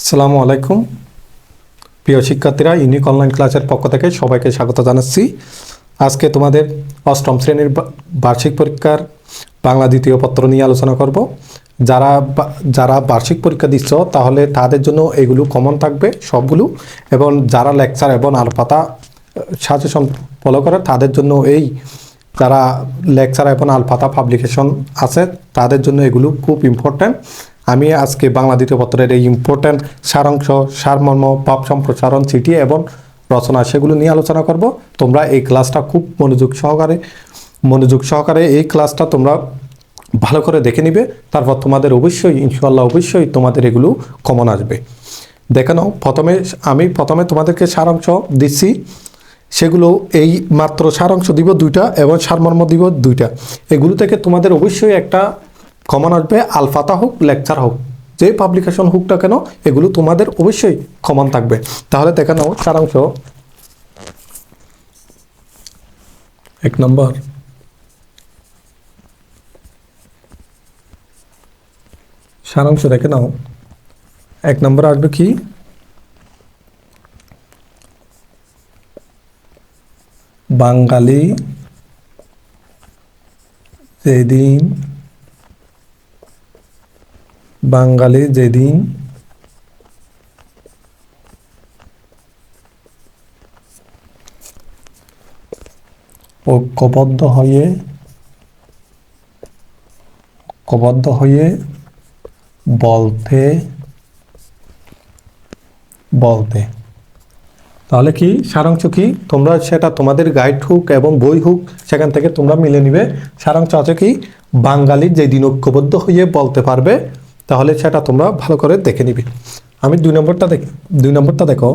আসসালামু আলাইকুম। প্রিয় শিক্ষার্থীরা, ইউনিক অনলাইন ক্লাসের পক্ষ থেকে সবাইকে স্বাগত জানাচ্ছি। আজকে তোমাদের অষ্টম শ্রেণির বার্ষিক পরীক্ষার বাংলা দ্বিতীয় পত্র নিয়ে আলোচনা করব। যারা যারা বার্ষিক পরীক্ষা দিচ্ছ, তাহলে তাদের জন্য এগুলো কমন থাকবে, সবগুলো। এবং যারা লেকচার এবং আলপাতা সাজেশন ফলো করে, তাদের জন্য এই যারা লেকচার এবং আলপাতা পাবলিকেশন আছে, তাদের জন্য এগুলো খুব ইম্পর্ট্যান্ট আমি আজকে বাংলা দ্বিতীয় পত্রের এই ইম্পর্ট্যান্ট সারাংশ, সারমর্ম, পাপ সম্প্রসারণ, চিঠি এবং রচনা সেগুলো নিয়ে আলোচনা করব। তোমরা এই ক্লাসটা খুব মনোযোগ সহকারে মনোযোগ সহকারে এই ক্লাসটা তোমরা ভালো করে দেখে নিবে। তারপর তোমাদের অবশ্যই ইনশাল্লাহ অবশ্যই তোমাদের এগুলো কমন আসবে। দেখে নাও, প্রথমে আমি প্রথমে তোমাদেরকে সারাংশ দিচ্ছি। সেগুলো এই মাত্র সারাংশ দিব দুইটা এবং সারমর্ম দিব দুইটা। এগুলো থেকে তোমাদের অবশ্যই একটা কমন আসবে আলফাতা হোক, লেকচার হোক, যে পাবলিকেশন হোক কেন, এগুলো তোমাদের অবশ্যই কমন থাকবে। তাহলে দেখে নাও সারাংশ। এক নম্বর। সারাংশ দেখে নাও। এক নম্বর আসবে কি? বাঙালি যেদিন বাঙালি যেদিন ঐক্যবদ্ধ হয়ে ঐক্যবদ্ধ হয়ে বলতে বলতে। তাহলে কি সারাংশ কি? তোমরা সেটা তোমাদের গাইড হোক এবং বই হোক, সেখান থেকে তোমরা মিলে নিবে। সারাংশ আছে কি? বাঙালি যেদিন ঐক্যবদ্ধ হয়ে বলতে পারবে তাহলে সেটা তোমরা ভালো করে দেখে নিবে। আমি দুই নম্বরটা দেখ দুই নম্বরটা দেখো।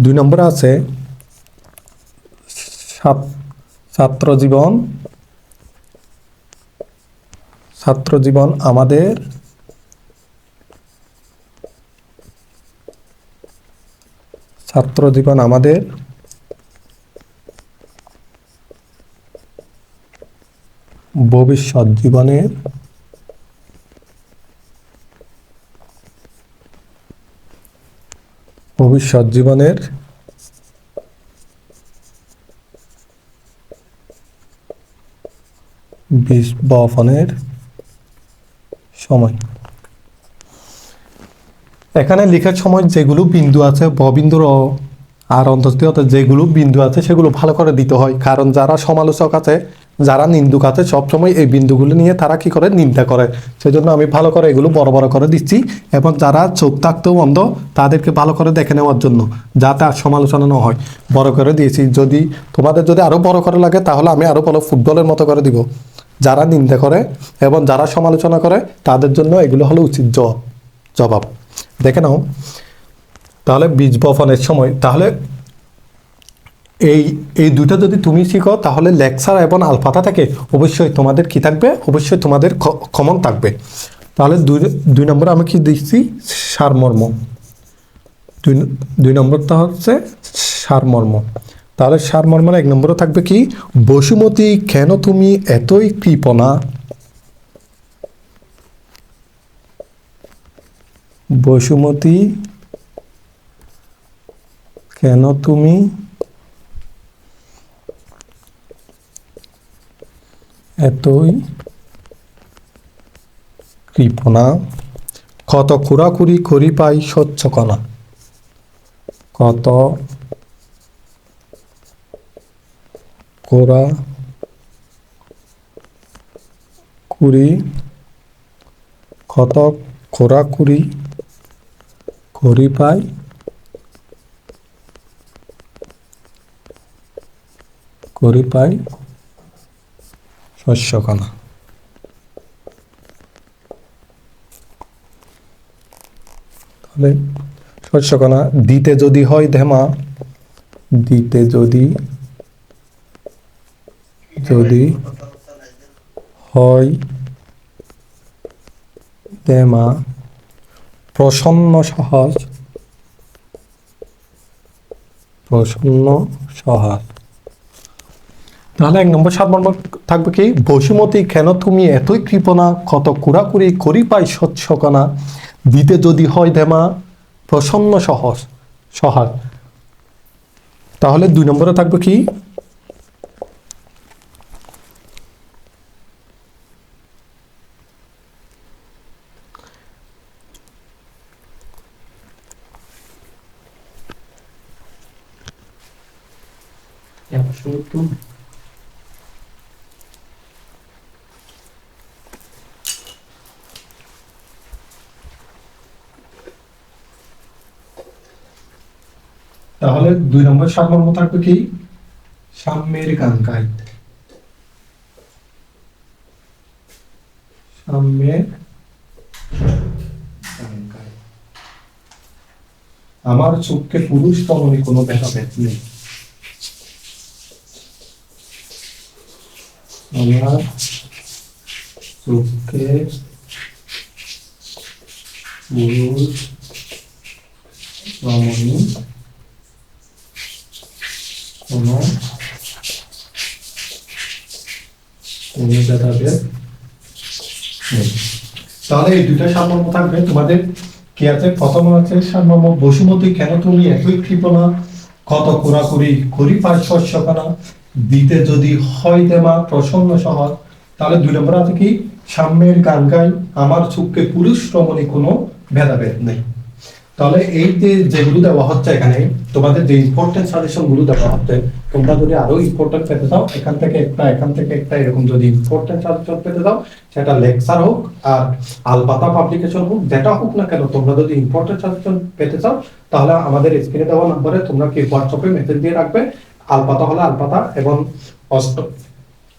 দুই নম্বরে আছে ছাত্র জীবন ছাত্র জীবন আমাদের ছাত্র জীবন আমাদের ভবিষ্যৎ জীবনের ভবিষ্যৎ জীবনের বিষ বপনের সময়। এখানে লেখার সময় যেগুলো বিন্দু আছে ববিন্দুর অ- আর অন্তর্তীয়তে যেগুলো বিন্দু আছে, সেগুলো ভালো করে দিতে হয়। কারণ যারা সমালোচক আছে যারা নিন্দুক আছে, সবসময় এই বিন্দুগুলো নিয়ে তারা কি করে? নিন্দা করে। সেজন্য আমি ভালো করে এগুলো বড় বড় করে দিচ্ছি এবং যারা চোখ থাকতেও অন্ধ, তাদেরকে ভালো করে দেখে নেওয়ার জন্য, যাতে আর সমালোচনা না হয়। বড় করে দিয়েছি। যদি তোমাদের যদি আরও বড় করে লাগে, তাহলে আমি আরও বড় ফুটবলের মতো করে দিব। যারা নিন্দা করে এবং যারা সমালোচনা করে, তাদের জন্য এগুলো হলো উচিত জবাব। দেখে নাও। তাহলে বীজ বপনের সময়, তাহলে এই এই দুটো যদি তুমি শিখো তাহলে লেকচার এবং আলফাতা থেকে, অবশ্যই তোমাদের কি থাকবে? অবশ্যই তোমাদের কমন থাকবে। তাহলে দুই দুই নম্বর আমি কি দিচ্ছি? সারমর্ম। দুই দুই নম্বরটা হচ্ছে সারমর্ম। তাহলে সারমর্মের এক নম্বরে থাকবে কি? বসুমতী, কেন তুমি এতই কৃপনা বসুমতী, কেন তুমি এতই কৃপণা কত খুরাখুরি করি পাই স্বচ্ছ কণা কত কোরা কুড়ি কত খোরাকুড়ি করি পাই করি পাই শস্যকণা তাহলে শস্যকণা দিতে যদি হয় ধেমা, দিতে যদি যদি হয় দেমা প্রসন্ন সহজ, প্রসন্ন সহায় তাহলে এক নম্বর সাত নম্বর থাকবে কি? বসুমতী, কেন তুমি এতই কৃপনা কত কুড়াকুড়ি করি পাই স্বচ্ছকণা দিতে যদি হয় ধেমা, প্রসন্ন সহজ সহায় তাহলে দুই নম্বরে থাকবে কি? একশো তাহলে দুই নম্বর সারমর্ম থাকবে কি? সাম্যের গাই সাম্যের আমার চোখকে পুরুষ তমনে কোনো ভেদাভেদ নেই। আমার চোখকে পুরুষ তমনে কোনো ভেদাভেদ নেই। তাহলে এই দুইটা সারমর্ম থাকবে। তোমাদের কি আছে? প্রথম আছে বসুমতী, কেন তুমি একই কৃপণা? কত করি কানা দিতে যদি হয় দেমা প্রসন্ন সহজ তাহলে দুই নম্বর আছে কি? সাম্যের গান গাই, আমার চুপকে পুরুষ রমণী কোনো ভেদাভেদ নেই। তাহলে এই যে যেগুলো দেওয়া হচ্ছে এখানে, তোমাদের যে ইম্পর্টেন্ট সাজেশনগুলো দেওয়া হচ্ছে, তোমরা যদি আরও ইম্পর্টেন্ট পেতে চাও, এখান থেকে একটা, এখান থেকে একটা, এরকম যদি ইম্পর্টেন্ট সাজেশন পেতে চাও, সেটা লেকচার হোক আর আলপাতা পাবলিকেশন হোক, যেটা হোক না কেন, তোমরা যদি ইম্পর্টেন্ট সাজেশন পেতে চাও, তাহলে আমাদের স্ক্রিনে দেওয়া নম্বরে তোমরা কি হোয়াটসঅ্যাপে মেসেজ দিয়ে রাখবে। আলপাতা হলে আলপাতা এবং অষ্ট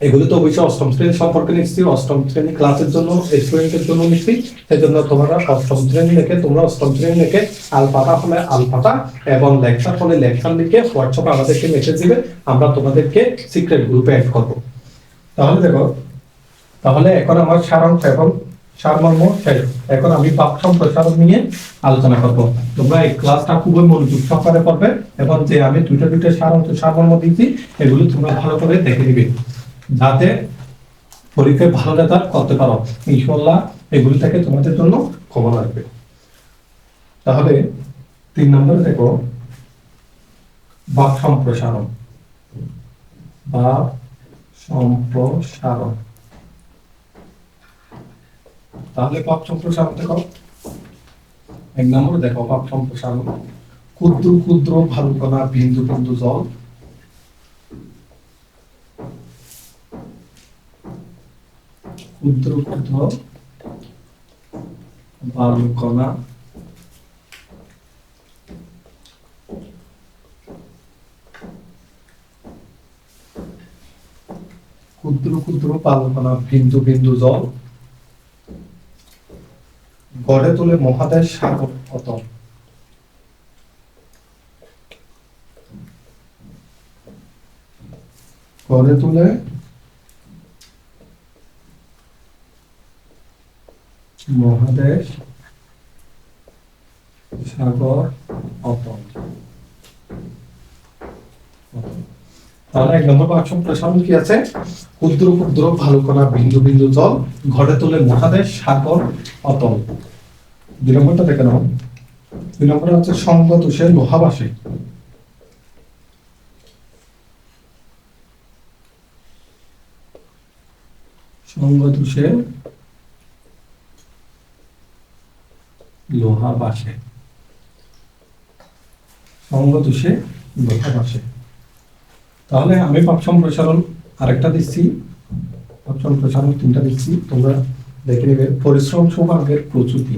এগুলো তো অবশ্যই অষ্টম শ্রেণি সম্পর্কে নিচ্ছি অষ্টম শ্রেণি ক্লাসের জন্য স্টুডেন্টের জন্য নিচ্ছি সেই জন্য তোমরা অষ্টম শ্রেণি লিখে, তোমরা অষ্টম শ্রেণি লিখে আলপাতা হলে আলপাতা এবং লেকচার হলে লেকচার লিখে হোয়াটসঅ্যাপে আমাদেরকে মেসেজ দিবে, আমরা তোমাদেরকে সিক্রেট গ্রুপে অ্যাড করব। তাহলে দেখো, তাহলে এখন আমার সারাংশ এবং সারমর্ম শেষ। এখন আমি বাক সম্প্রসারণ নিয়ে আলোচনা করব। তোমরা এই ক্লাসটা খুবই মনোযোগ সহকারে করবে এবং যে আমি দুইটা দুইটা সারাংশ সারমর্ম দিয়েছি, এগুলো তোমরা ভালো করে দেখে নিবে। যাতে পরীক্ষায় ভালো রেজাল্ট করতে পারো। ইনশাল্লাহ এগুলি থেকে তোমাদের জন্য খবর আসবে তাহলে তিন নম্বরে দেখো, বাক সম্প্রসারণ। বাক সম্প্রসারণ। তাহলে পাপ সম্প্রসারণ দেখো। এক নম্বর দেখো পাপ সম্প্রসারণ। ক্ষুদ্র ক্ষুদ্র ভালুকণা, বিন্দু বিন্দু জল। ক্ষুদ্র ক্ষুদ্র বালুকণা ক্ষুদ্র ক্ষুদ্র বালুকণা বিন্দু বিন্দু জল। গড়ে তোলে মহাদেশ সাগর অতল গড়ে তোলে মহাদেশ, সাগর, অতল। তাহলে কি আছে? ক্ষুদ্র ক্ষুদ্র বিন্দু বিন্দু ঘরে তোলে মহাদেশ, সাগর, অতল। দুই নম্বরটা দেখে নাও। দুই হচ্ছে সঙ্গ দোষে লোহাবাসে। সঙ্গ দোষে লোহা বাসে। সঙ্গ দোষে লোহা বাসে। তাহলে আমি পাপ সম্প্রসারণ আরেকটা দিচ্ছি। পাপ সম্প্রসারণ তিনটা দিচ্ছি। তোমরা দেখে নেবে পরিশ্রম সৌভাগ্যের প্রচুতি।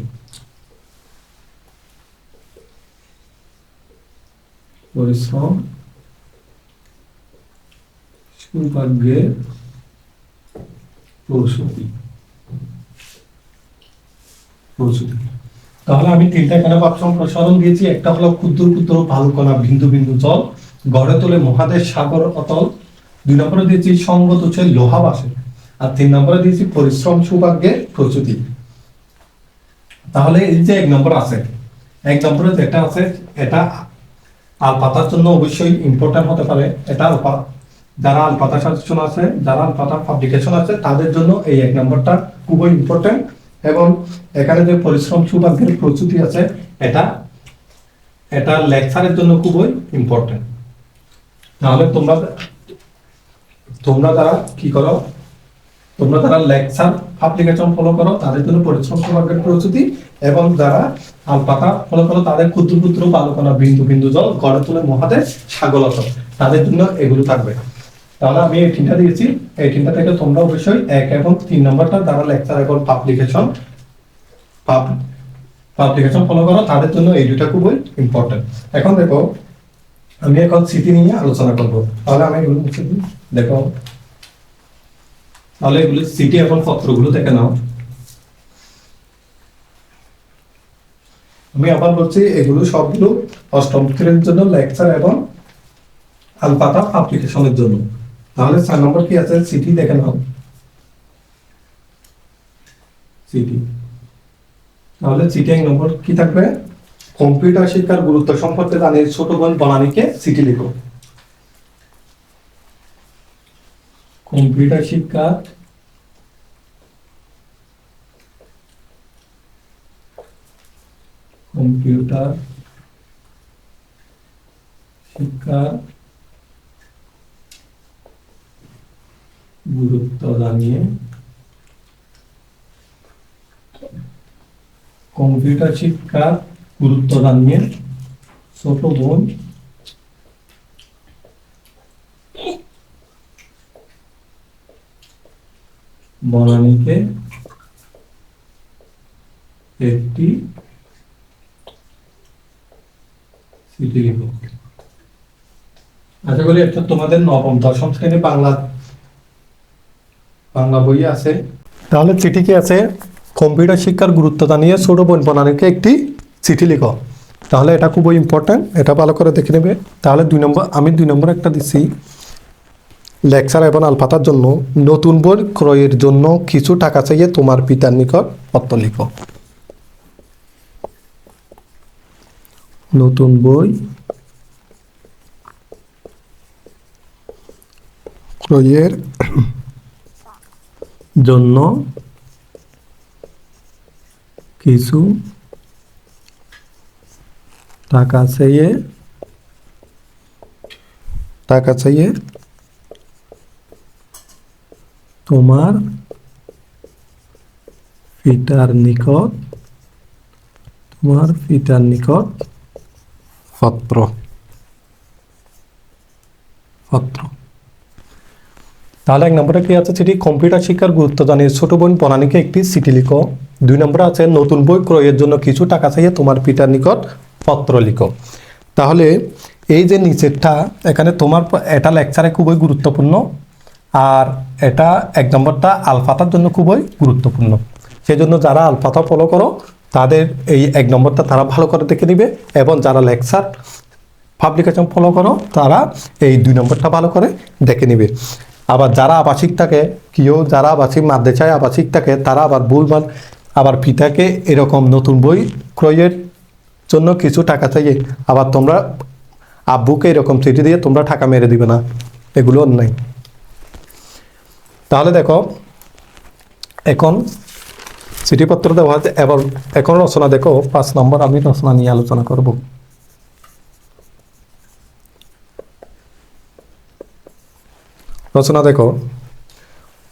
পরিশ্রম সৌভাগ্যের প্রসূতি প্রসূতি তাহলে আমি তিনটা এখানে পাপ সম্প্রসারণ দিয়েছি। একটা হলো ক্ষুদ্র ক্ষুদ্র ভালুকণা বিন্দু বিন্দু জল। গড়ে তোলে মহাদেশ সাগর অতল। দুই নম্বরে দিয়েছি সঙ্গত হচ্ছে লোহা বাসে। আর তিন নম্বরে দিয়েছি পরিশ্রম সৌভাগ্যের প্রচুতি তাহলে এই যে এক নম্বর আছে। এক নম্বরে যেটা আছে, এটা আল পাতার জন্য অবশ্যই ইম্পর্টেন্ট হতে পারে। এটা যারা আলপাতা সাজেশন আছে, যারা আলপাতা পাবলিকেশন আছে, তাদের জন্য এই এক নম্বরটা খুবই ইম্পর্টেন্ট এবং এখানে যে পরিশ্রম সৌভাগ্যের প্রস্তুতি আছে, এটা এটা লেকচারের জন্য খুবই ইম্পর্টেন্ট তাহলে তোমরা তোমরা তারা কি করো? তোমরা তারা লেকচার অ্যাপ্লিকেশন ফলো করো, তাদের জন্য পরিশ্রম সমার্গের প্রস্তুতি, এবং যারা আলপাতা ফলো করো, তাদের ক্ষুদ্র ক্ষুদ্র আলোচনা বিন্দু বিন্দু জল গড়ে তুলে মহাদেশ সাগলত তাদের জন্য এগুলো থাকবে। তাহলে আমি এই তিনটা দিয়েছি। এই তিনটা থেকে তোমরা অবশ্যই এক এবং তিন নম্বরটা যারা লেকচার এবং পাবলিকেশন পাবলিকেশন ফলো করো। তাদের জন্য এই দুটা খুবই ইম্পর্টেন্ট এখন দেখো, আমি এখন স্মৃতি নিয়ে আলোচনা করব। তাহলে আমি এগুলো। দেখো, তাহলে এগুলো সিটি এবং পত্রগুলো দেখে নাও। আমি আবার বলছি, এগুলো সবগুলো অষ্টম শ্রেণির জন্য লেকচার এবং আলপাতা অ্যাপ্লিকেশনের জন্য। তাহলে চার নম্বর কি আছে? সিটি দেখে নাও। সিটি তাহলে সিটি এক নম্বর কি থাকবে? কম্পিউটার শিক্ষার গুরুত্ব সম্পর্কে জানিয়ে ছোট বোন বনানীকে সিটি লিখো। কম্পিউটার শিক্ষা কম্পিউটার শিক্ষা গুরুত্ব জানিয়ে কম্পিউটার শিক্ষা গুরুত্ব জানিয়ে ছোট বোন বনানীকে একটি আশা করি এটা তোমাদের নবম, দশম শ্রেণি বাংলা বাংলা বই আছে। তাহলে চিঠি কি আছে, কম্পিউটার শিক্ষার গুরুত্ব জানিয়ে ছোট বোন বনানীকে একটি চিঠি লিখো। তাহলে এটা খুবই ইম্পর্ট্যান্ট এটা ভালো করে দেখে নেবে। তাহলে দুই নম্বর, আমি দুই নম্বর একটা দিচ্ছি লেকচার এবং আলপাতার জন্য নতুন বই ক্রয়ের জন্য কিছু টাকা চাইয়ে তোমার পিতার নিকট পত্র লিখো। নতুন বই ক্রয়ের জন্য কিছু টাকা চাইয়ে টাকা চাইয়ে তোমার পিতার নিকট তোমার পিতার নিকট পত্র পত্র তাহলে এক নম্বরে কি আছে সেটি? কম্পিউটার শিক্ষার গুরুত্ব জানিয়ে ছোট বোন বনানীকে একটি চিঠি লিখো। দুই নম্বরে আছে, নতুন বই ক্রয়ের জন্য কিছু টাকা চাইয়ে তোমার পিতার নিকট পত্র লিখো। তাহলে এই যে নিচেরটা, এখানে তোমার এটা লেকচারে খুবই গুরুত্বপূর্ণ আর এটা এক নম্বরটা আলফাতার জন্য খুবই গুরুত্বপূর্ণ। সেই জন্য যারা আলফাতা ফলো করো, তাদের এই এক নম্বরটা তারা ভালো করে দেখে নিবে এবং যারা লেকচার পাবলিকেশন ফলো করো, তারা এই দুই নম্বরটা ভালো করে দেখে নিবে। আবার যারা আবাসিক থাকে কেউ যারা আবাসিক মাদ্রাসায় আবাসিক থাকে, তারা আবার ভুলভাল আবার পিতাকে এরকম নতুন বই ক্রয়ের জন্য কিছু টাকা চাইয়ে, আবার তোমরা আব্বুকে এরকম চিঠি দিয়ে তোমরা টাকা মেরে দিবে না, এগুলো অন্যায়। তাহলে দেখো, এখন চিঠিপত্র দেওয়া হয়েছে, এবার এখন রচনা দেখো, পাঁচ নম্বর আমি রচনা নিয়ে আলোচনা করব। রচনা দেখো।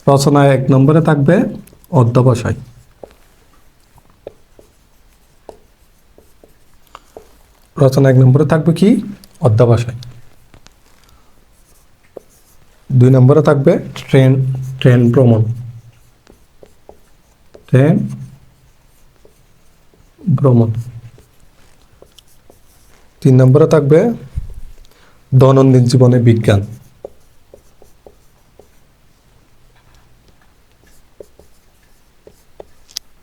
রচনা এক নম্বরে থাকবে, অধ্যবসায়। রচনা এক নম্বরে থাকবে কি? অধ্যবসায়। দুই নম্বরে থাকবে ট্রেন ট্রেন ভ্রমণ। ট্রেন ভ্রমণ। তিন নম্বরে থাকবে দৈনন্দিন জীবনে বিজ্ঞান।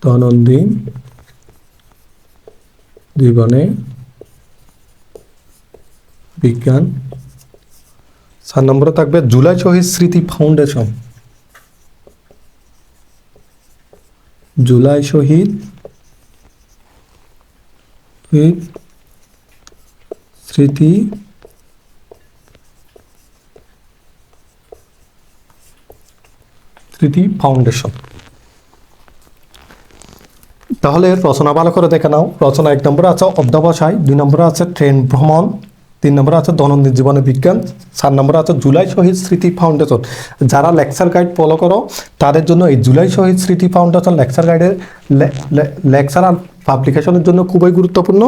দৈনন্দিন জীবনে বিজ্ঞান। চার নম্বরে থাকবে জুলাই শহীদ স্মৃতি ফাউন্ডেশন। জুলাই শহীদ স্মৃতি স্মৃতি ফাউন্ডেশন। তাহলে রচনা ভালো করে দেখে নাও। রচনা এক নম্বরে আছে অধ্যাবসায়, দুই নম্বরে আছে ট্রেন ভ্রমণ, তিন নম্বরে আছে দৈনন্দিন জীবনে বিজ্ঞান, চার নম্বরে আছে জুলাই শহীদ স্মৃতি ফাউন্ডেশন। যারা লেকচার গাইড ফলো করো, তাদের জন্য এই July Shahid Smriti foundation lecture গাইডের লেকচার আর পাবলিকেশনের জন্য খুবই গুরুত্বপূর্ণ।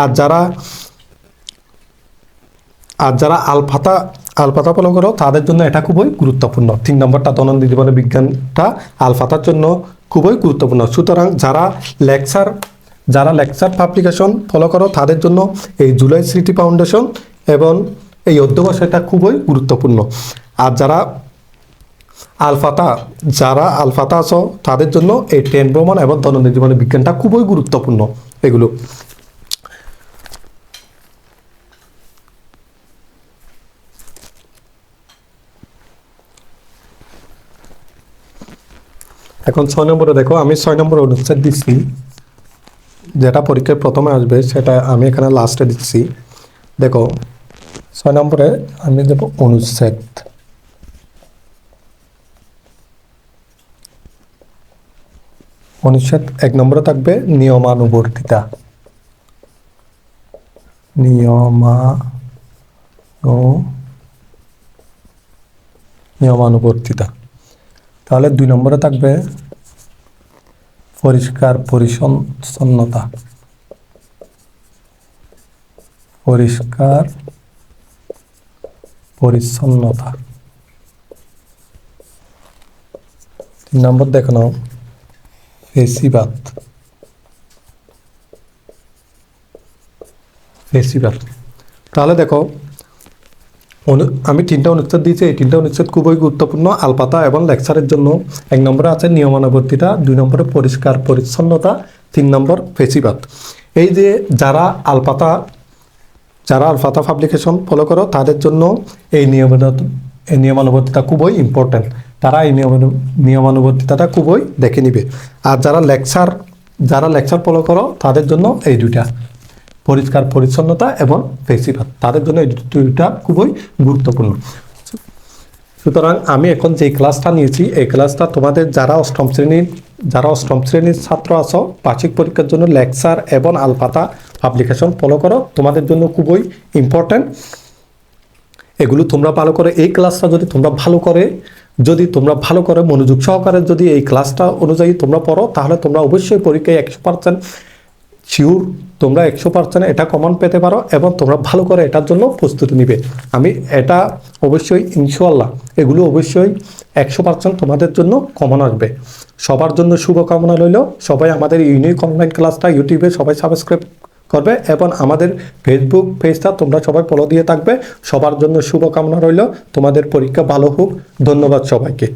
আর যারা আর যারা আলফাতা আলফাতা ফলো করো তাদের জন্য এটা খুবই গুরুত্বপূর্ণ। তিন নম্বরটা দৈনন্দিন জীবনের বিজ্ঞানটা আলফাতার জন্য খুবই গুরুত্বপূর্ণ। সুতরাং যারা লেকচার যারা লেকচার পাবলিকেশন ফলো করো, তাদের জন্য এই জুলাই স্মৃতি ফাউন্ডেশন এবং এই অধ্যবসায়টা খুবই গুরুত্বপূর্ণ। আর যারা আলফাতা যারা আলফাতা আছো, তাদের জন্য এই ট্রেন ভ্রমণ এবং দৈনন্দিন জীবনের বিজ্ঞানটা খুবই গুরুত্বপূর্ণ এগুলো। এখন ছয় নম্বরে দেখো, আমি ছয় নম্বরে অনুচ্ছেদ দিচ্ছি যেটা পরীক্ষায় প্রথমে আসবে, সেটা আমি এখানে লাস্টে দিচ্ছি। দেখো, ছয় নম্বরে আমি দেব অনুচ্ছেদ। অনুচ্ছেদ এক নম্বরে থাকবে নিয়মানুবর্তিতা। নিয়মানুবর্তিতা। তাহলে দুই নম্বরে থাকবে পরিষ্কার পরিচ্ছন্নতা। পরিষ্কার পরিচ্ছন্নতা। তিন নম্বর দেখো নাও, ফেসিবাদ। ফেসিবাদ। তাহলে দেখো আমি তিনটা অনুচ্ছেদ দিয়েছি, এই তিনটা অনুচ্ছেদ খুবই গুরুত্বপূর্ণ। আলপাতা এবং লেকচারের জন্য এক নম্বরে আছে নিয়মানুবর্তিতা, দুই নম্বরে পরিষ্কার পরিচ্ছন্নতা, তিন নম্বর ফেসিবাদ। এই যে যারা আলপাতা, যারা আলফাতা পাবলিকেশন ফলো করো, তাদের জন্য এই নিয়মানু এই নিয়মানুবর্তিতা খুবই ইম্পর্ট্যান্ট তারা এই নিয়মানু, নিয়মানুবর্তিতাটা খুবই দেখে নিবে। আর যারা লেকচার যারা লেকচার ফলো করো, তাদের জন্য এই দুইটা। পরিষ্কার, পরিচ্ছন্নতা এবং ফেসিবাদ তাদের জন্য এই দুইটা খুবই গুরুত্বপূর্ণ। সুতরাং আমি এখন যে ক্লাসটা নিয়েছি, এই ক্লাসটা তোমাদের যারা অষ্টম শ্রেণির যারা অষ্টম শ্রেণির ছাত্র আছো, বার্ষিক পরীক্ষার জন্য লেকচার এবং আলপাতা পাবলিকেশন ফলো করো। তোমাদের জন্য খুবই ইম্পর্ট্যান্ট এগুলো তোমরা ভালো করে, এই ক্লাসটা যদি তোমরা ভালো করে, যদি তোমরা ভালো করে মনোযোগ সহকারে যদি এই ক্লাসটা অনুযায়ী তোমরা পড়ো, তাহলে তোমরা অবশ্যই পরীক্ষায় একশো পার্সেন্ট শিওর তোমরা একশো পার্সেন্ট এটা কমন পেতে পারো এবং তোমরা ভালো করে এটার জন্য প্রস্তুতি নিবে। আমি এটা অবশ্যই ইনশাল্লাহ এগুলো অবশ্যই একশো পার্সেন্ট তোমাদের জন্য কমন আসবে। সবার জন্য শুভকামনা রইল। সবাই আমাদের ইউনিক অনলাইন ক্লাসটা ইউটিউবে সবাই সাবস্ক্রাইব করবে এবং আমাদের ফেসবুক পেজটা তোমরা সবাই ফলো দিয়ে থাকবে। সবার জন্য শুভকামনা রইল। তোমাদের পরীক্ষা ভালো হোক। ধন্যবাদ সবাইকে।